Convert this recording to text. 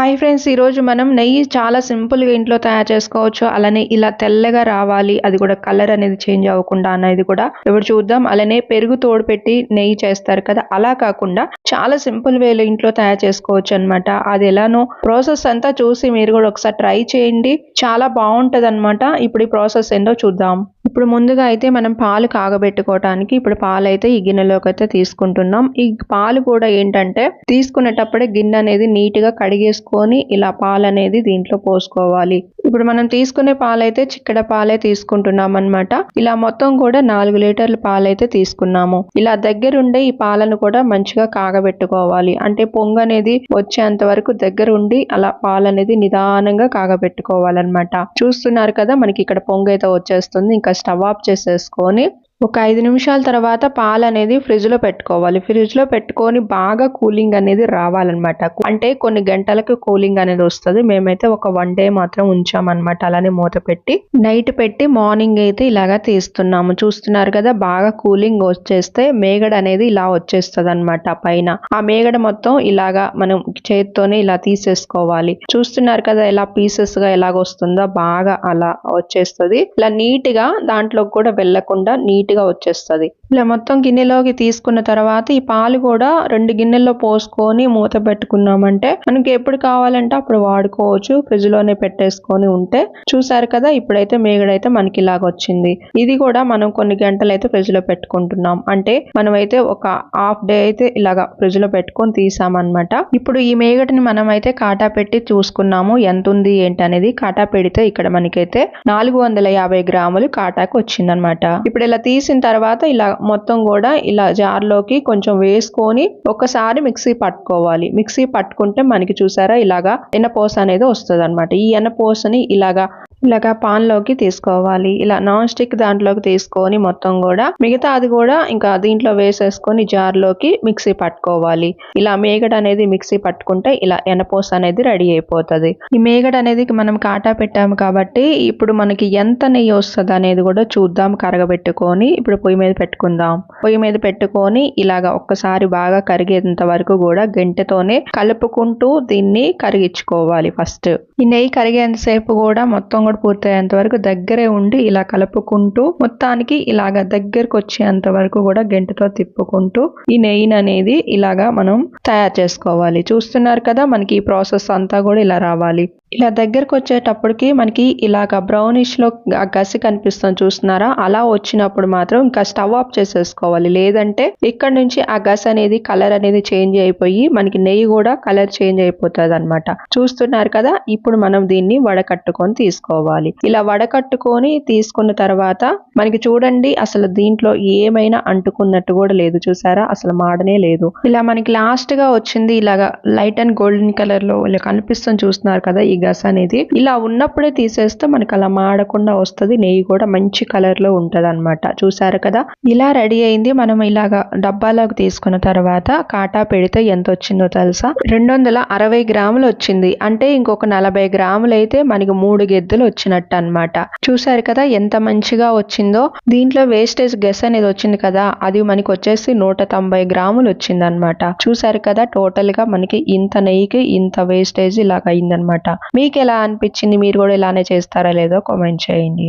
Hi friends ఈరోజు మనం నెయ్యి చాలా సింపుల్గా ఇంట్లో తయారు చేసుకోవచ్చు. అలానే ఇలా తెల్లగా రావాలి. అది కూడా కలర్ అనేది చేంజ్ అవ్వకుండా అనేది కూడా ఇప్పుడు చూద్దాం. అలానే పెరుగు తోడు పెట్టి నెయ్యి చేస్తారు కదా. అలా కాకుండా చాలా సింపుల్ వేలో ఇంట్లో తయారు చేసుకోవచ్చు అనమాట అది ఎలానో ప్రాసెస్ అంతా చూసి మీరు కూడా ఒకసారి ట్రై చేయండి. చాలా బాగుంటది అనమాట ఇప్పుడు ఈ ప్రాసెస్ ఏంటో చూద్దాం. ఇప్పుడు ముందుగా అయితే మనం పాలు కాగబెట్టుకోవటానికి ఇప్పుడు పాలు అయితే ఈ గిన్నెలోకి అయితే తీసుకుంటున్నాం. ఈ పాలు కూడా ఏంటంటే తీసుకునేటప్పుడే గిన్నె అనేది నీట్గా తీసుకొని ఇలా పాలు అనేది దీంట్లో పోసుకోవాలి. ఇప్పుడు మనం తీసుకునే పాలైతే చిక్కడ పాలే తీసుకుంటున్నాం అన్నమాట ఇలా మొత్తం కూడా నాలుగు లీటర్ల పాలైతే తీసుకున్నాము. ఇలా దగ్గరుండే ఈ పాలను కూడా మంచిగా కాగబెట్టుకోవాలి. అంటే పొంగు అనేది వచ్చేంత వరకు దగ్గరుండి అలా పాలు అనేది నిదానంగా కాగబెట్టుకోవాలన్నమాట. చూస్తున్నారు కదా మనకి ఇక్కడ పొంగు అయితే వచ్చేస్తుంది. ఇంకా స్టవ్ ఆఫ్ చేసేసుకొని ఒక ఐదు నిమిషాల తర్వాత పాలు అనేది ఫ్రిడ్జ్లో పెట్టుకోవాలి. ఫ్రిడ్జ్లో పెట్టుకొని బాగా కూలింగ్ అనేది రావాలన్నమాట. అంటే కొన్ని గంటలకు కూలింగ్ అనేది వస్తుంది. మేమైతే ఒక వన్ డే మాత్రం ఉంచామన్నమాట. అలానే మూత పెట్టి నైట్ పెట్టి మార్నింగ్ అయితే ఇలాగా తీస్తున్నాము. చూస్తున్నారు కదా బాగా కూలింగ్ వచ్చేస్తే మేగడ అనేది ఇలా వచ్చేస్తుంది అనమాట పైన. ఆ మేగడ మొత్తం ఇలాగా మనం చేతితోనే ఇలా తీసేసుకోవాలి. చూస్తున్నారు కదా ఎలా పీసెస్గా ఎలాగొస్తుందో బాగా అలా వచ్చేస్తుంది. ఇలా నీట్గా దాంట్లో కూడా వెళ్ళకుండా నీట్ నీట్గా వచ్చేస్తుంది. ఇలా మొత్తం గిన్నెలోకి తీసుకున్న తర్వాత ఈ పాలు కూడా రెండు గిన్నెల్లో పోసుకొని మూత పెట్టుకున్నామంటే మనకి ఎప్పుడు కావాలంటే అప్పుడు వాడుకోవచ్చు ఫ్రిడ్జ్లోనే పెట్టేసుకొని ఉంటే. చూసారు కదా ఇప్పుడైతే మేగడైతే మనకి ఇలాగ వచ్చింది. ఇది కూడా మనం కొన్ని గంటలు అయితే ఫ్రిడ్జ్లో పెట్టుకుంటున్నాం. అంటే మనమైతే ఒక హాఫ్ డే అయితే ఇలాగా ఫ్రిడ్జ్లో పెట్టుకొని తీసామన్నమాట. ఇప్పుడు ఈ మేగడని మనం అయితే కాటా పెట్టి చూసుకున్నాము ఎంత ఉంది ఏంటి అనేది కాటా పెడితే ఇక్కడ మనకైతే నాలుగు వందల యాభై గ్రాములు కాటాకు వచ్చిందనమాట ఇప్పుడు ఇలా తీసిన తర్వాత ఇలా మొత్తం కూడా ఇలా జార్లోకి కొంచెం వేసుకొని ఒకసారి మిక్సీ పట్టుకోవాలి. మిక్సీ పట్టుకుంటే మనకి చూసారా ఇలాగా ఎన్నపోస అనేది వస్తుంది అనమాట ఈ ఎన్నపోసని ఇలాగా ఇలాగా పాన్లోకి తీసుకోవాలి. ఇలా నాన్ స్టిక్ దాంట్లోకి తీసుకొని మొత్తం కూడా మిగతా అది కూడా ఇంకా దీంట్లో వేసేసుకొని జార్లోకి మిక్సీ పట్టుకోవాలి. ఇలా మేగడ అనేది మిక్సీ పట్టుకుంటే ఇలా ఎనపోస అనేది రెడీ అయిపోతుంది. ఈ మేగడ అనేది మనం కాటా పెట్టాము కాబట్టి ఇప్పుడు మనకి ఎంత నెయ్యి వస్తుంది అనేది కూడా చూద్దాం కరగబెట్టుకొని. ఇప్పుడు పొయ్యి మీద పెట్టుకుందాం. పొయ్యి మీద పెట్టుకొని ఇలాగా ఒక్కసారి బాగా కరిగేంత వరకు కూడా గంటతోనే కలుపుకుంటూ దీన్ని కరిగించుకోవాలి ఫస్ట్. ఈ నెయ్యి కరిగేంతసేపు కూడా మొత్తం కూడా పూర్తయ్యేంత వరకు దగ్గరే ఉండి ఇలా కలుపుకుంటూ మొత్తానికి ఇలాగ దగ్గరకు వచ్చేంత వరకు కూడా గెంటతో తిప్పుకుంటూ ఈ నెయ్యిని అనేది ఇలాగా మనం తయారు చేసుకోవాలి. చూస్తున్నారు కదా మనకి ఈ ప్రాసెస్ అంతా కూడా ఇలా రావాలి. ఇలా దగ్గరకు వచ్చేటప్పటికి మనకి ఇలాగ బ్రౌనిష్లో ఆ గసి కనిపిస్తుంది చూస్తున్నారా? అలా వచ్చినప్పుడు మాత్రం ఇంకా స్టవ్ ఆఫ్ చేసేసుకోవాలి. లేదంటే ఇక్కడ నుంచి ఆ గస్ అనేది కలర్ అనేది చేంజ్ అయిపోయి మనకి నెయ్యి కూడా కలర్ చేంజ్ అయిపోతుంది అనమాట చూస్తున్నారు కదా? ఇప్పుడు మనం దీన్ని వడకట్టుకొని తీసుకోవాలి. ఇలా వడకట్టుకొని తీసుకున్న తర్వాత మనకి చూడండి అసలు దీంట్లో ఏమైనా అంటుకున్నట్టు కూడా లేదు చూసారా? అసలు మాడనే లేదు. ఇలా మనకి లాస్ట్గా వచ్చింది ఇలాగా లైట్ అండ్ గోల్డెన్ కలర్లో ఇలా కనిపిస్తుంది చూస్తున్నారు కదా? ఈ గస అనేది ఇలా ఉన్నప్పుడే తీసేస్తే మనకి అలా మాడకుండా వస్తుంది. నెయ్యి కూడా మంచి కలర్లో ఉంటది అనమాట చూసారు కదా? ఇలా రెడీ అయింది. మనం ఇలాగా డబ్బాలోకి తీసుకున్న తర్వాత కాటా పెడితే ఎంత వచ్చిందో తెలుసా? రెండు వందల అరవై గ్రాములు వచ్చింది. అంటే ఇంకొక నలభై గ్రాములు అయితే మనకి మూడు గెద్దలు వచ్చినట్టు అన్నమాట చూసారు కదా ఎంత మంచిగా వచ్చిందో? దీంట్లో వేస్టేజ్ గెస్ అనేది వచ్చింది కదా? అది మనకి వచ్చేసి నూట తొంభై గ్రాములు వచ్చింది అనమాట చూసారు కదా? టోటల్గా మనకి ఇంత నెయ్యికి ఇంత వేస్టేజ్ ఇలాగ అయిందనమాట మీకు ఎలా అనిపించింది? మీరు కూడా ఇలానే చేస్తారా లేదో కామెంట్ చేయండి.